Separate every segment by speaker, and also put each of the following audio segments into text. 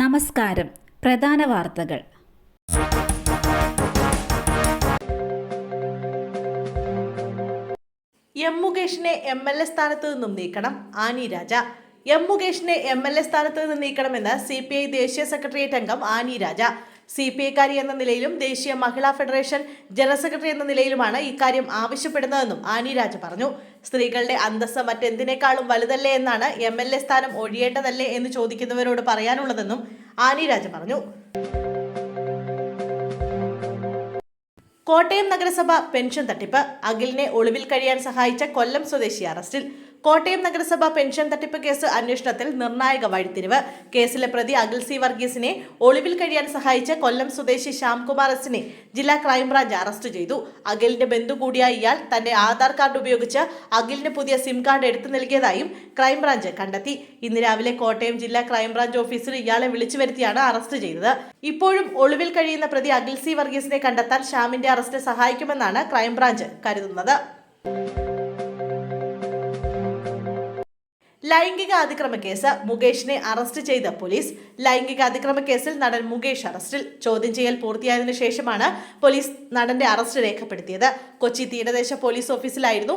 Speaker 1: നമസ്കാരം. പ്രധാന വാർത്തകൾ.
Speaker 2: എം മുകേഷിനെ എം എൽ എ സ്ഥാനത്ത് നിന്നും നീക്കണം ആനി രാജ. എം മുകേഷിനെ എം എൽ എ സ്ഥാനത്ത് നിന്ന് നീക്കണമെന്ന് സി പി ഐ ദേശീയ സെക്രട്ടേറിയറ്റ് അംഗം ആനി രാജ. സി പി ഐക്കാരി എന്ന നിലയിലും ദേശീയ മഹിളാ ഫെഡറേഷൻ ജനറൽ സെക്രട്ടറി എന്ന നിലയിലുമാണ് ഇക്കാര്യം ആവശ്യപ്പെടുന്നതെന്നും ആനി രാജ പറഞ്ഞു. സ്ത്രീകളുടെ അന്തസ്സ് മറ്റെന്തിനേക്കാളും വലുതല്ലേ എന്നാണ് എം എൽ എ സ്ഥാനം ഒഴിയേണ്ടതല്ലേ എന്ന് ചോദിക്കുന്നവരോട് പറയാനുള്ളതെന്നും ആനി രാജ പറഞ്ഞു. കോട്ടയം നഗരസഭ പെൻഷൻ തട്ടിപ്പ്. അഖിലിനെ ഒളിവിൽ കഴിയാൻ സഹായിച്ച കൊല്ലം സ്വദേശി അറസ്റ്റിൽ. കോട്ടയം നഗരസഭ പെൻഷൻ തട്ടിപ്പ് കേസ് അന്വേഷണത്തിൽ നിർണായക വഴിത്തിരിവ്. കേസിലെ പ്രതി അഖിൽ സി വർഗീസിനെ ഒളിവിൽ കഴിയാൻ സഹായിച്ച കൊല്ലം സ്വദേശി ശ്യാംകുമാർ എസിനെ ജില്ലാ ക്രൈംബ്രാഞ്ച് അറസ്റ്റ് ചെയ്തു. അഖിലിന്റെ ബന്ധു കൂടിയായ ഇയാൾ തന്റെ ആധാർ കാർഡ് ഉപയോഗിച്ച് അഖിലിന് പുതിയ സിം കാർഡ് എടുത്തു നൽകിയതായും ക്രൈംബ്രാഞ്ച് കണ്ടെത്തി. ഇന്ന് രാവിലെ കോട്ടയം ജില്ലാ ക്രൈംബ്രാഞ്ച് ഓഫീസിൽ ഇയാളെ വിളിച്ചു വരുത്തിയാണ് അറസ്റ്റ് ചെയ്തത്. ഇപ്പോഴും ഒളിവിൽ കഴിയുന്ന പ്രതി അഖിൽ സി വർഗീസിനെ കണ്ടെത്താൻ ശ്യാമിന്റെ അറസ്റ്റ് സഹായിക്കുമെന്നാണ് ക്രൈംബ്രാഞ്ച് കരുതുന്നത്. ലൈംഗിക അതിക്രമ കേസ് മുകേഷിനെ അറസ്റ്റ് ചെയ്ത പോലീസ്. ലൈംഗിക അതിക്രമ കേസിൽ നടൻ മുകേഷ് അറസ്റ്റിൽ. ചോദ്യം ചെയ്യൽ പൂർത്തിയായതിനു ശേഷമാണ് പോലീസ് നടന്റെ അറസ്റ്റ് രേഖപ്പെടുത്തിയത്. കൊച്ചി തീരദേശ പോലീസ് ഓഫീസിലായിരുന്നു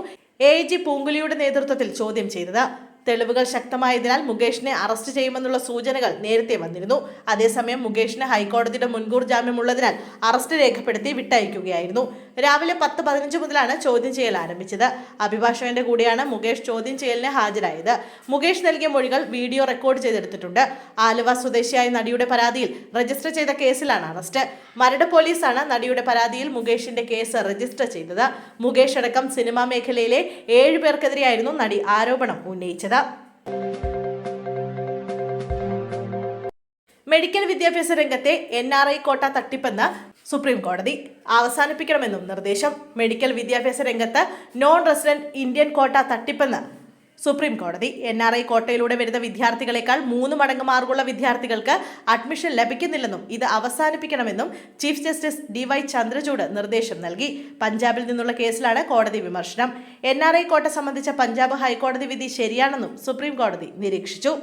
Speaker 2: എ ജി പൂങ്കുലിയുടെ നേതൃത്വത്തിൽ ചോദ്യം ചെയ്തത്. തെളിവുകൾ ശക്തമായതിനാൽ മുകേഷിനെ അറസ്റ്റ് ചെയ്യുമെന്നുള്ള സൂചനകൾ നേരത്തെ വന്നിരുന്നു. അതേസമയം മുകേഷിന് ഹൈക്കോടതിയുടെ മുൻകൂർ ജാമ്യമുള്ളതിനാൽ അറസ്റ്റ് രേഖപ്പെടുത്തി വിട്ടയക്കുകയായിരുന്നു. രാവിലെ പത്ത് പതിനഞ്ച് മുതലാണ് ചോദ്യം ചെയ്യൽ ആരംഭിച്ചത്. അഭിഭാഷകന്റെ കൂടെയാണ് മുകേഷ് ചോദ്യം ചെയ്യലിന് ഹാജരായത്. മുകേഷ് നൽകിയ മൊഴികൾ വീഡിയോ റെക്കോർഡ് ചെയ്തെടുത്തിട്ടുണ്ട്. ആലുവ സ്വദേശിയായ നടിയുടെ പരാതിയിൽ രജിസ്റ്റർ ചെയ്ത കേസിലാണ് അറസ്റ്റ്. മരട് പോലീസാണ് നടിയുടെ പരാതിയിൽ മുകേഷിന്റെ കേസ് രജിസ്റ്റർ ചെയ്തത്. മുകേഷ് അടക്കം സിനിമാ മേഖലയിലെ ഏഴ് പേർക്കെതിരെയായിരുന്നു നടി ആരോപണം ഉന്നയിച്ചത്. മെഡിക്കൽ വിദ്യാഭ്യാസ രംഗത്തെ എൻ ആർ ഐ കോട്ട തട്ടിപ്പെന്ന് സുപ്രീം കോടതി അവസാനിപ്പിക്കണമെന്നും നിർദ്ദേശം. മെഡിക്കൽ വിദ്യാഭ്യാസ രംഗത്ത് നോൺ റെസിഡന്റ് ഇന്ത്യൻ കോട്ട തട്ടിപ്പെന്ന് സുപ്രീം കോടതി. എൻ ആർ ഐ കോട്ടയിലൂടെ വരുന്ന വിദ്യാർത്ഥികളെക്കാൾ മൂന്ന് മടങ്ങ് മാർഗുള്ള വിദ്യാർത്ഥികൾക്ക് അഡ്മിഷൻ ലഭിക്കുന്നില്ലെന്നും ഇത് അവസാനിപ്പിക്കണമെന്നും chief justice D Y Chandrachud നിർദ്ദേശം നൽകി. പഞ്ചാബിൽ നിന്നുള്ള കേസിലാണ് കോടതി വിമർശനം. എൻ ആർ ഐ കോട്ട സംബന്ധിച്ച പഞ്ചാബ് ഹൈക്കോടതി വിധി ശരിയാണെന്നും സുപ്രീം കോടതി നിരീക്ഷിച്ചു.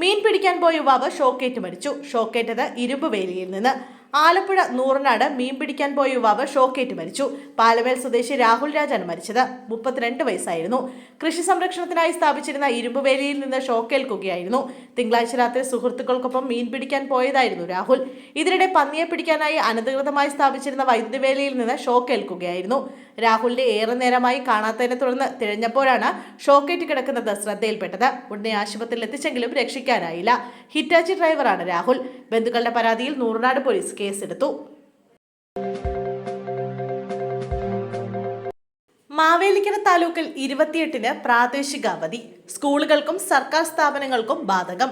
Speaker 2: മീൻ പിടിക്കാൻ പോയ യുവാവ് ഷോക്കേറ്റ് മരിച്ചു. ഷോക്കേറ്റത് ഇരുമ്പ് വേലിയിൽ നിന്ന്. ആലപ്പുഴ നൂറനാട് മീൻ പിടിക്കാൻ പോയ യുവാവ് ഷോക്കേറ്റ് മരിച്ചു. പാലവേൽ സ്വദേശി രാഹുൽ രാജാണ് മരിച്ചത്. മുപ്പത്തിരണ്ട് വയസ്സായിരുന്നു. കൃഷി സംരക്ഷണത്തിനായി സ്ഥാപിച്ചിരുന്ന ഇരുമ്പുവേലിയിൽ നിന്ന് ഷോക്കേൽക്കുകയായിരുന്നു. തിങ്കളാഴ്ച രാത്രി സുഹൃത്തുക്കൾക്കൊപ്പം മീൻ പിടിക്കാൻ പോയതായിരുന്നു രാഹുൽ. ഇതിനിടെ പന്നിയെ പിടിക്കാനായി അനധികൃതമായി സ്ഥാപിച്ചിരുന്ന വൈദ്യുതിവേലിയിൽ നിന്ന് ഷോക്കേൽക്കുകയായിരുന്നു. രാഹുലിനെ ഏറെ നേരമായി കാണാത്തതിനെ തുടർന്ന് തിരഞ്ഞപ്പോഴാണ് ഷോക്കേറ്റ് കിടക്കുന്നത് ശ്രദ്ധയിൽപ്പെട്ടത്. ഉടനെ ആശുപത്രിയിൽ എത്തിച്ചെങ്കിലും രക്ഷിക്കാനായില്ല. ഹിറ്റാച്ചി ഡ്രൈവറാണ് രാഹുൽ. ബന്ധുക്കളുടെ പരാതിയിൽ നൂറുനാട് പോലീസ് കേസെടുത്തു. മാവേലിക്കര താലൂക്കിൽ ഇരുപത്തിയെട്ടിന് പ്രാദേശിക അവധി സ്കൂളുകൾക്കും സർക്കാർ സ്ഥാപനങ്ങൾക്കും ബാധകം.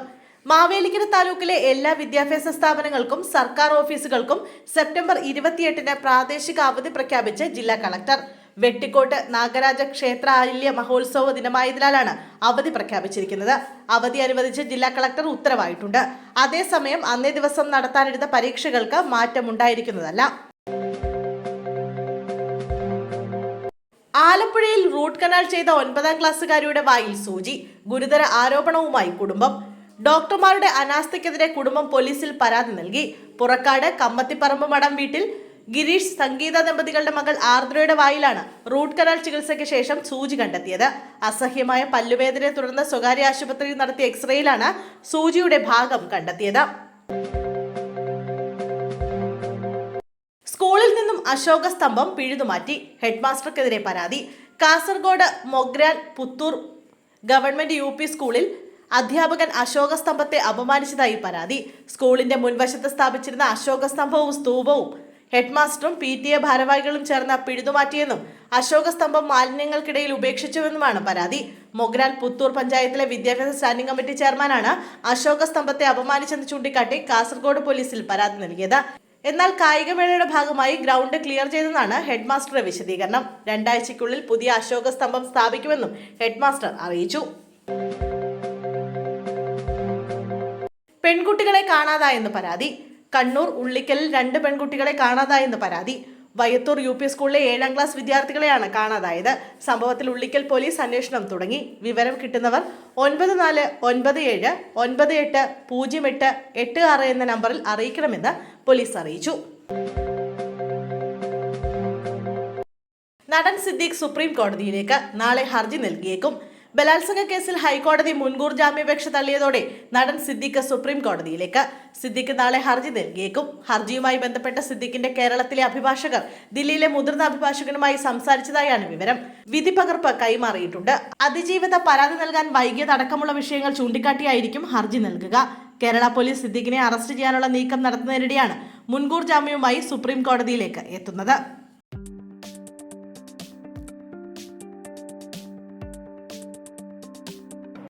Speaker 2: മാവേലിക്കര താലൂക്കിലെ എല്ലാ വിദ്യാഭ്യാസ സ്ഥാപനങ്ങൾക്കും സർക്കാർ ഓഫീസുകൾക്കും സെപ്റ്റംബർ ഇരുപത്തിയെട്ടിന് പ്രാദേശിക അവധി പ്രഖ്യാപിച്ച് ജില്ലാ കളക്ടർ. വെട്ടിക്കോട്ട് നാഗരാജ ക്ഷേത്ര ആല്യ മഹോത്സവ ദിനമായതിനാലാണ് അവധി പ്രഖ്യാപിച്ചിരിക്കുന്നത്. അവധി അനുവദിച്ച് ജില്ലാ കളക്ടർ ഉത്തരവായിട്ടുണ്ട്. അതേസമയം അന്നേ ദിവസം നടത്താനിരുന്ന പരീക്ഷകൾക്ക് മാറ്റമുണ്ടായിരിക്കുന്നതല്ല. ആലപ്പുഴയിൽ റൂട്ട് കനാൽ ചെയ്ത ഒൻപതാം ക്ലാസ്സുകാരിയുടെ വായിൽ സൂചി. ഗുരുതര ആരോപണവുമായി കുടുംബം. ഡോക്ടർമാരുടെ അനാസ്ഥയ്ക്കെതിരെ കുടുംബം പോലീസിൽ പരാതി നൽകി. പുറക്കാട് കമ്മത്തിപ്പറമ്പ് മഠം വീട്ടിൽ ഗിരീഷ് സംഗീത ദമ്പതികളുടെ മകൾ ആർദ്രയുടെ വായിലാണ് റൂട്ട് കനാൽ ചികിത്സയ്ക്ക് ശേഷം സൂചി കണ്ടെത്തിയത്. അസഹ്യമായ പല്ലുവേദനയെ തുടർന്ന് സ്വകാര്യ ആശുപത്രിയിൽ നടത്തിയ എക്സ്റേയിലാണ് സൂചിയുടെ ഭാഗം കണ്ടെത്തിയത്. സ്കൂളിൽ നിന്നും അശോക സ്തംഭം പിഴുതുമാറ്റി. ഹെഡ്മാസ്റ്റർക്കെതിരെ പരാതി. കാസർഗോഡ് മൊഗ്രാൻ പുത്തൂർ ഗവൺമെന്റ് യു സ്കൂളിൽ അധ്യാപകൻ അശോക സ്തംഭത്തെ അപമാനിച്ചതായി പരാതി. സ്കൂളിന്റെ മുൻവശത്ത് സ്ഥാപിച്ചിരുന്ന അശോക സ്തംഭവും സ്തൂപവും ഹെഡ്മാസ്റ്ററും പി ടി എ ഭാരവാഹികളും ചേർന്ന് പിഴുതുമാറ്റിയെന്നും അശോക സ്തംഭം മാലിന്യങ്ങൾക്കിടയിൽ ഉപേക്ഷിച്ചുവെന്നുമാണ് പരാതി. മൊഗ്രാൽ പുത്തൂർ പഞ്ചായത്തിലെ വിദ്യാഭ്യാസ സ്റ്റാൻഡിംഗ് കമ്മിറ്റി ചെയർമാനാണ് അശോക സ്തംഭത്തെ അപമാനിച്ചെന്ന് ചൂണ്ടിക്കാട്ടി കാസർഗോഡ് പോലീസിൽ പരാതി നൽകിയത്. എന്നാൽ കായികമേളയുടെ ഭാഗമായി ഗ്രൗണ്ട് ക്ലിയർ ചെയ്തെന്നാണ് ഹെഡ്മാസ്റ്ററുടെ വിശദീകരണം. രണ്ടാഴ്ചയ്ക്കുള്ളിൽ പുതിയ അശോക സ്തംഭം സ്ഥാപിക്കുമെന്നും ഹെഡ്മാസ്റ്റർ അറിയിച്ചു. പെൺകുട്ടികളെ കാണാതായെന്ന് പരാതി. കണ്ണൂർ ഉള്ളിക്കലിൽ രണ്ട് പെൺകുട്ടികളെ കാണാതായെന്ന് പരാതി. വയത്തൂർ യു പി സ്കൂളിലെ ഏഴാം ക്ലാസ് വിദ്യാർത്ഥികളെയാണ് കാണാതായത്. സംഭവത്തിൽ ഉള്ളിക്കൽ പോലീസ് അന്വേഷണം തുടങ്ങി. വിവരം കിട്ടുന്നവർ ഒൻപത് നാല് ഒൻപത് ഏഴ് ഒൻപത് എട്ട് പൂജ്യം എട്ട് എട്ട് ആറ് എന്ന നമ്പറിൽ അറിയിക്കണമെന്ന് പോലീസ് അറിയിച്ചു. നടൻ സിദ്ദീഖ് സുപ്രീം കോടതിയിലേക്ക് നാളെ ഹർജി നൽകിയേക്കും. ബലാത്സംഗ കേസിൽ ഹൈക്കോടതി മുൻകൂർ ജാമ്യാപേക്ഷ തള്ളിയതോടെ നടൻ സിദ്ദിഖ് സുപ്രീം കോടതിയിലേക്ക്. സിദ്ദിഖ് നാളെ ഹർജി നൽകിയേക്കും. ഹർജിയുമായി ബന്ധപ്പെട്ട സിദ്ദിഖിന്റെ കേരളത്തിലെ അഭിഭാഷകർ ദില്ലിയിലെ മുതിർന്ന അഭിഭാഷകനുമായി സംസാരിച്ചതായാണ് വിവരം. വിധി പകർപ്പ് കൈമാറിയിട്ടുണ്ട്. അതിജീവിത പരാതി നൽകാൻ വൈകിയതടക്കമുള്ള വിഷയങ്ങൾ ചൂണ്ടിക്കാട്ടിയായിരിക്കും ഹർജി നൽകുക. കേരള പോലീസ് സിദ്ദിഖിനെ അറസ്റ്റ് ചെയ്യാനുള്ള നീക്കം നടത്തുന്നതിനിടെയാണ് മുൻകൂർ ജാമ്യവുമായി സുപ്രീം കോടതിയിലേക്ക് എത്തുന്നത്.